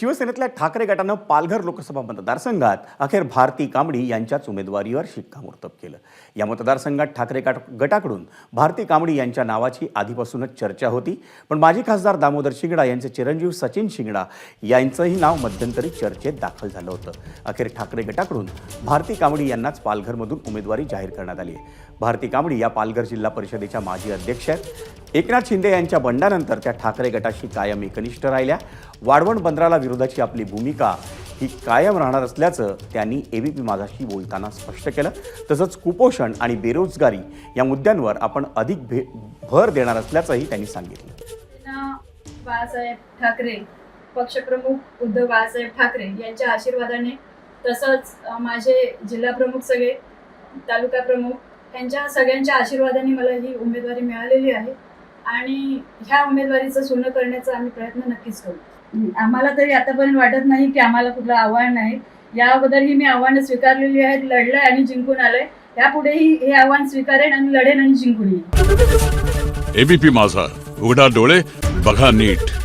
शिवसेनेतल्या ठाकरे गटानं पालघर लोकसभा मतदारसंघात अखेर भारती कांबडी यांच्याच उमेदवारीवर शिक्कामोर्तब केलं. या मतदारसंघात ठाकरे गटाकडून भारती कांबडी यांच्या नावाची आधीपासूनच चर्चा होती. पण माजी खासदार दामोदर शिंगडा यांचे चिरंजीव सचिन शिंगडा यांचंही नाव मध्यंतरी चर्चेत दाखल झालं होतं. अखेर ठाकरे गटाकडून भारती कांबडी यांनाच पालघरमधून उमेदवारी जाहीर करण्यात आली आहे. भारती कांबडी या पालघर जिल्हा परिषदेच्या माजी अध्यक्ष आहेत. एकनाथ शिंदे यांच्या बंडानंतर त्या ठाकरे गटाशी कायम एकनिष्ठ राहिल्या. वाढवण बंदराला विरोधाची आपली भूमिका ही कायम राहणार असल्याचं त्यांनी एबीपी माझाशी बोलताना स्पष्ट केलं. तसंच कुपोषण आणि बेरोजगारी या मुद्द्यांवर आपण अधिक भे भर देणार असल्याचंही त्यांनी सांगितलं. बाळासाहेब ठाकरे पक्षप्रमुख उद्धव बाळासाहेब ठाकरे यांच्या आशीर्वादाने तसंच माझे जिल्हा प्रमुख सगळे तालुका प्रमुख यांच्या सगळ्यांच्या आशीर्वादाने मला ही उमेदवारी मिळालेली आहे. आणि ह्या उमेदवारीचं सोनं करण्याचा आम्ही प्रयत्न नक्कीच करू. आम्हाला तरी आतापर्यंत वाटत नाही की आम्हाला कुठलं आव्हान आहे. या अगोदरही मी आव्हानं स्वीकारलेली आहेत लढलंय आणि जिंकून आलंय. यापुढेही हे आव्हान स्वीकारेन आणि लढेन आणि जिंकून येईन. एबीपी माझा उघडा डोळे बघा नीट.